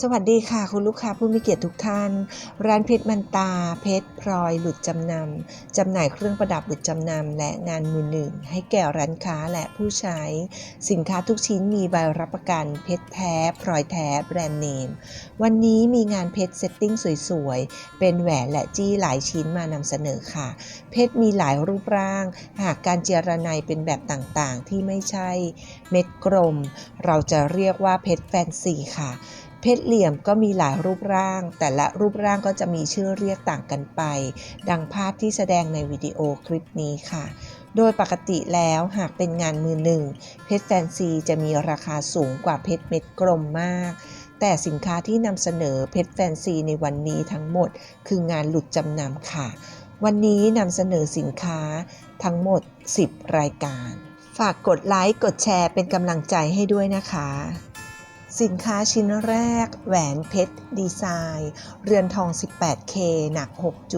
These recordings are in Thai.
สวัสดีค่ะ คุณลูกค้าผู้มีเกียรติทุกท่าน ร้านเพชรมันตา เพชรพลอยหลุดจำนำจำหน่ายเครื่องประดับหลุดจำนำและงานมือหนึ่ง ให้แก่ร้านค้าและผู้ใช้ สินค้าทุกชิ้นมีใบรับประกัน เพชรแท้พลอยแท้แบรนด์เนม วันนี้มีงานเพชรเซตติ้งสวยๆ เป็นแหวนและจี้หลายชิ้นมานำเสนอค่ะ เพชรมีหลายรูปร่าง หากการเจรไนเป็นแบบต่างๆ ที่ไม่ใช่เม็ดกลมเราจะเรียกว่าเพชรแฟนซีค่ะ เพชรเหลี่ยมก็มีหลายรูปร่าง แต่ละรูปร่างก็จะมีชื่อเรียกต่างกันไป ดังภาพที่แสดงในวิดีโอคลิปนี้ค่ะ โดยปกติแล้วหากเป็นงานมือหนึ่ง เพชรแฟนซีจะมีราคาสูงกว่าเพชรเม็ดกลมมากแต่สินค้าที่นำเสนอเพชรแฟนซีในวันนี้ทั้งหมด คืองานหลุดจำนำค่ะ วันนี้นำเสนอสินค้าทั้งหมด 10 รายการ ฝากกดไลค์ กดแชร์เป็นกำลังใจให้ด้วยนะคะ สินค้าชิ้นแรก แหวนเพชรดีไซน์ เรือนทอง 18K หนัก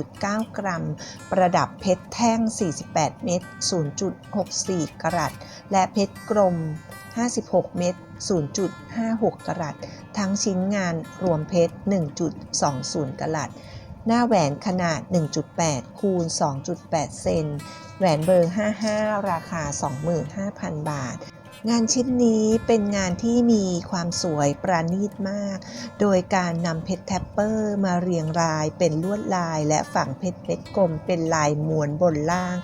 6.9 กรัม ประดับเพชรแท่ง 48 เม็ด 0.64 กรัต และเพชรกลม 56 เม็ด 0.56 กรัต ทั้งชิ้นงานรวมเพชร 1.20 กรัต หน้าแหวนขนาด 1.8 คูณ 2.8 เซน แหวนเบอร์ 55 ราคา 25,000 บาท งานชิ้นนี้เป็นงานที่มีความสวยประณีตมาก โดยการนำเพชรแทปเปอร์มาเรียงรายเป็นลวดลายและฝังเพชรเม็ดกลมเป็นลายม้วนบนล่าง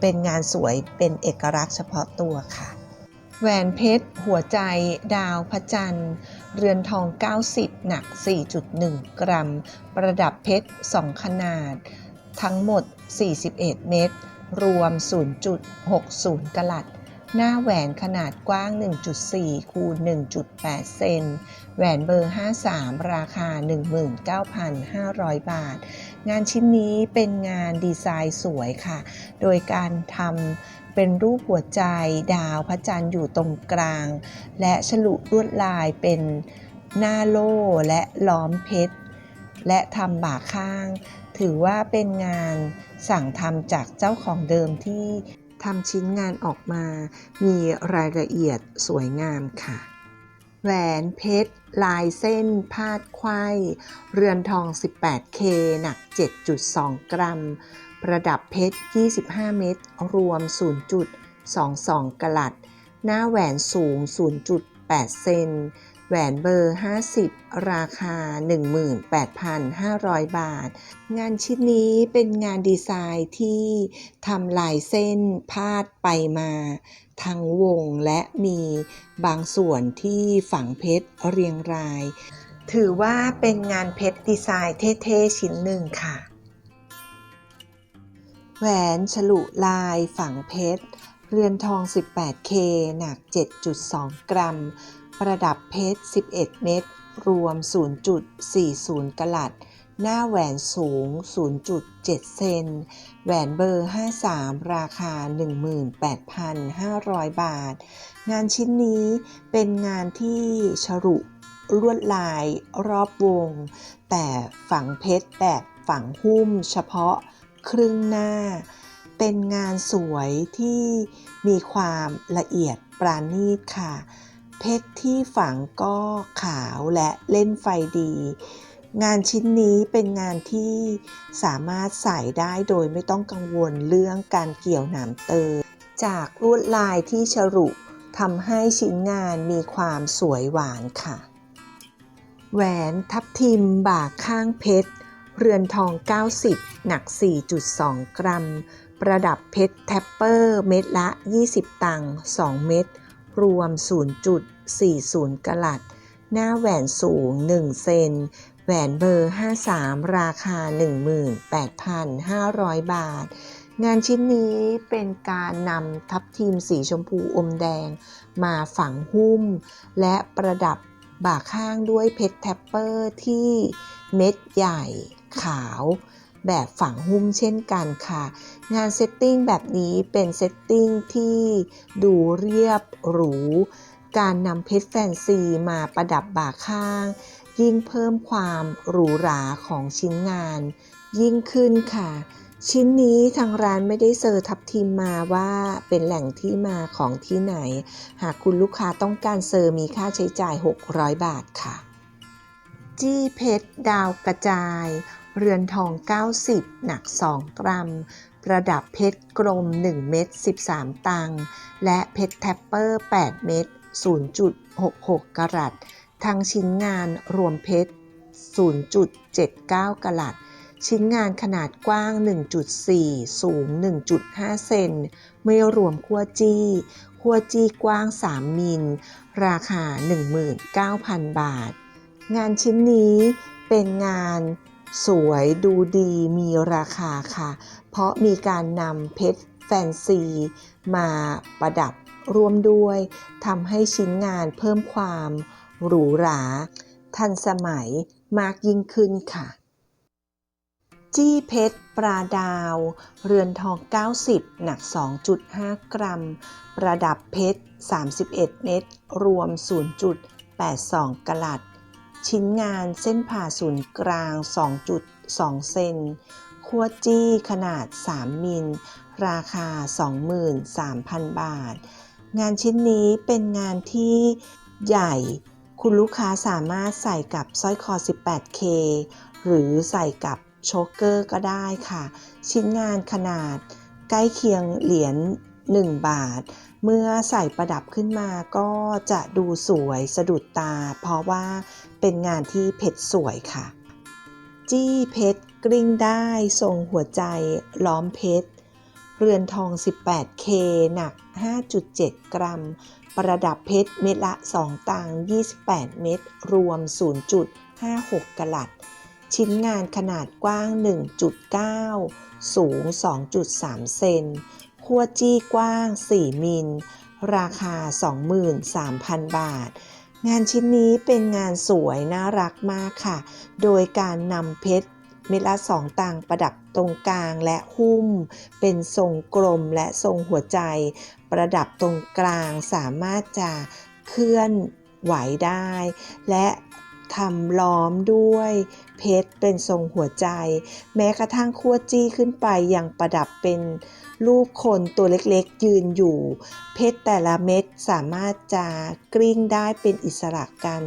เป็นงานสวยเป็นเอกลักษณ์เฉพาะตัวค่ะ แหวนเพชร หัวใจ ดาวพระจันทร์ เรือนทอง 90 หนัก 4.1 กรัม ประดับเพชร 2 ขนาด ทั้งหมด 41 เม็ดรวม 0.60 กลัด หน้าแหวนขนาดกว้าง 1.4 คูณ 1.8 เซน แหวนเบอร์ 53 ราคา 19,500 บาท งานชิ้นนี้เป็นงานดีไซน์สวยค่ะ โดยการทำเป็นรูปหัวใจดาวพระจันทร์อยู่ตรงกลาง และฉลุลวดลายเป็นหน้าโล่และล้อมเพชร และทำบ่าข้าง ถือว่าเป็นงานสั่งทำจากเจ้าของเดิมที่ ทำชิ้นงานออกมา มีรายละเอียดสวยงามค่ะ แหวนเพชร ลายเส้น พาดไขว้เรือนทอง 18K หนัก 7.2 กรัม ประดับเพชร 25 เม็ด รวม 0.22 กลัด หน้าแหวนสูง 0.8 เซน แหวนเบอร์ 50 ราคา 18,500 บาท งานชิ้นนี้เป็นงานดีไซน์ที่ทำลายเส้นพาดไปมาทั้งวงและมีบางส่วนที่ฝังเพชรเรียงราย ถือว่าเป็นงานเพชรดีไซน์เท่ๆ ชิ้นหนึ่งค่ะ แหวนฉลุลายฝังเพชร เรือนทอง 18K หนัก 7.2 กรัม ประดับเพชร 11 เม็ด รวม 0.40กะลัด หน้าแหวนสูง 0.7 เซน แหวนเบอร์ 53 ราคา 18,500 บาท งานชิ้นนี้เป็นงานที่ฉลุลวดลายรอบวง แต่ฝังเพชรแบบฝังหุ้มเฉพาะครึ่งหน้า เป็นงานสวยที่มีความละเอียดปราณีตค่ะ เพชรที่ฝังก็ขาวและเล่นไฟดี งานชิ้นนี้เป็นงานที่สามารถใส่ได้โดยไม่ต้องกังวลเรื่องการเกี่ยวหนามเตยจากลวดลายที่ฉลุทำให้ชิ้นงานมีความสวยหวานค่ะ แหวนทับทิมบ่าข้างเพชร เรือนทอง 90 หนัก 4.2 กรัม ประดับเพชรแทปเปอร์เม็ดละ 20 ตังค์ 2 เม็ด รวม 0.40กะลัด หน้าแหวนสูง 1 เซน แหวนเบอร์ 53 ราคา 18,500 บาท งานชิ้นนี้เป็นการนำทับทิมสีชมพูอมแดง มาฝังหุ้ม และประดับบ่าข้างด้วยเพชรแทปเปอร์ที่เม็ดใหญ่ขาว แบบฝังหุ้มเช่นกันค่ะ งานเซตติ้งแบบนี้เป็นเซตติ้งที่ดูเรียบหรู การนำเพชรแฟนซีมาประดับบ่าข้าง ยิ่งเพิ่มความหรูหราของชิ้นงาน ยิ่งขึ้นค่ะชิ้นนี้ทางร้านไม่ได้เซอร์ทับทิมมาว่าเป็นแหล่งที่มาของที่ไหน หากคุณลูกค้าต้องการเซอร์มีค่าใช้จ่าย 600 บาทค่ะ จี้เพชรดาวกระจาย เรือนทอง 90 หนัก 2 กรัม ประดับเพชรกลม 1 เม็ด 13 ตังค์และเพชรแทปเปอร์ 8 เม็ด 0.66กะรัต ทั้งชิ้นงานรวมเพชร 0.79กะรัตชิ้นงานขนาดกว้าง 1.4 สูง 1.5 เซน ไม่รวมขั้วจี้ ขั้วจี้กว้าง 3 มิล ราคา 19,000 บาท งานชิ้นนี้เป็นงาน สวยดูดีมีราคาค่ะ เพราะมีการนำเพชรแฟนซีมาประดับร่วมด้วยทำให้ชิ้นงานเพิ่มความหรูหราทันสมัยมากยิ่งขึ้นค่ะ จี้เพชรปลาดาว เรือนทอง 90 หนัก 2.5 กรัม ประดับเพชร 31 เม็ดรวม 0.82กะลัต ชิ้นงานเส้นผ่าศูนย์กลาง 2.2 เซนขั้วจี้ขนาด 3 มิล ราคา 23,000 บาท งานชิ้นนี้เป็นงานที่ใหญ่ คุณลูกค้าสามารถใส่กับสร้อยคอ 18K หรือใส่กับโชกเกอร์ก็ได้ค่ะ ชิ้นงานขนาดใกล้เคียงเหรียญ1บาท เมื่อใส่ประดับขึ้นมาก็จะดูสวยสะดุดตา เพราะว่าเป็นงานที่เพชรสวยค่ะ จี้เพชรกลิ้งได้ทรงหัวใจล้อมเพชร เรือนทอง 18K หนัก 5.7 กรัม ประดับเพชรเม็ดละ 2 ตังค์28 เม็ดรวม 0.56 กลัตชิ้นงานขนาดกว้าง 1.9 สูง 2.3 เซน ขั้วจี้กว้าง 4 มิล ราคา 23,000 บาท งานชิ้นนี้เป็นงานสวยน่ารักมากค่ะ โดยการนำเพชรเม็ดละสองตังประดับตรงกลางและหุ้ม เป็นทรงกลมและทรงหัวใจ ประดับตรงกลางสามารถจะเคลื่อนไหวได้ และทำล้อมด้วย เพชรเป็นทรงหัวใจ แม้กระทั่งขั้วจี้ขึ้นไปยังประดับเป็น รูปคนตัวเล็กๆ ยืนอยู่ เพชรแต่ละเม็ดสามารถจะกลิ้งได้เป็นอิสระกัน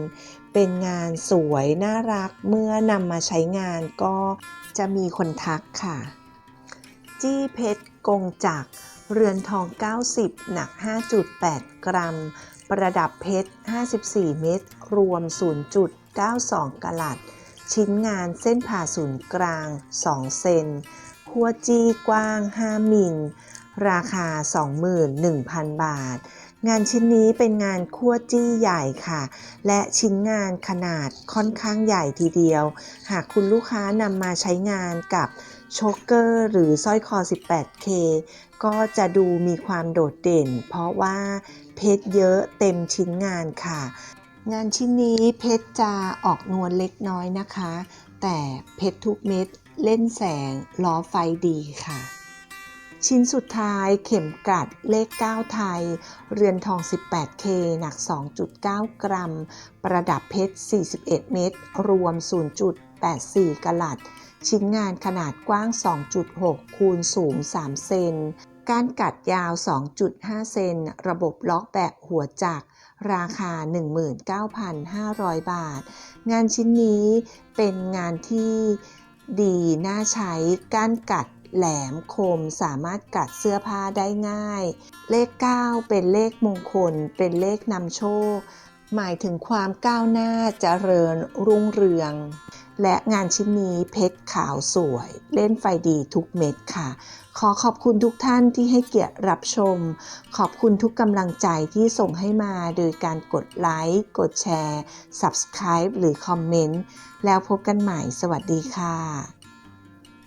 เป็นงานสวยน่ารักเมื่อนำมาใช้งานก็จะมีคนทักค่ะ จี้เพชรกงจักรเรือนทอง 90 หนัก 5.8 กรัม ประดับเพชร 54 เม็ดรวม 0.92กะลัตชิ้นงานเส้นผ่าศูนย์กลาง 2 เซน ขั้วจี้กว้าง 5 มิล ราคา 21,000 บาท งานชิ้นนี้เป็นงานขั้วจี้ใหญ่ค่ะ และชิ้นงานขนาดค่อนข้างใหญ่ทีเดียว หากคุณลูกค้านำมาใช้งานกับโชกเกอร์หรือสร้อยคอ 18K ก็จะดูมีความโดดเด่น เพราะว่าเพชรเยอะเต็มชิ้นงานค่ะ งานชิ้นนี้เพชรจะออกนวลเล็กน้อยนะคะ แต่เพชรทุกเม็ด เล่นแสงล้อไฟดีค่ะ ชิ้นสุดท้ายเข็มกลัดเลข 9 ไทย เรือนทอง 18K หนัก 2.9 กรัม ประดับเพชร 41 เม็ดรวม 0.84กะลัตชิ้นงานขนาดกว้าง 2.6 คูณสูง 3 เซนกานกัดยาว 2.5 เซน ระบบล็อกแบบหัวจักร ราคา 19,500 บาท งานชิ้นนี้เป็นงานที่ ดีน่าใช้ก้านกัดแหลมคมสามารถกัดเสื้อผ้าได้ง่าย เลข 9 เป็นเลขมงคล เป็นเลขนำโชค หมายถึงความก้าวหน้าเจริญรุ่งเรือง และงานชิ้นนี้เพชรขาวสวย เล่นไฟดีทุกเม็ดค่ะ ขอขอบคุณทุกท่านที่ให้เกียรติรับชม ขอบคุณทุกกำลังใจที่ส่งให้มาโดยการกดไลค์ กดแชร์ Subscribe หรือคอมเมนต์ แล้วพบกันใหม่สวัสดีค่ะ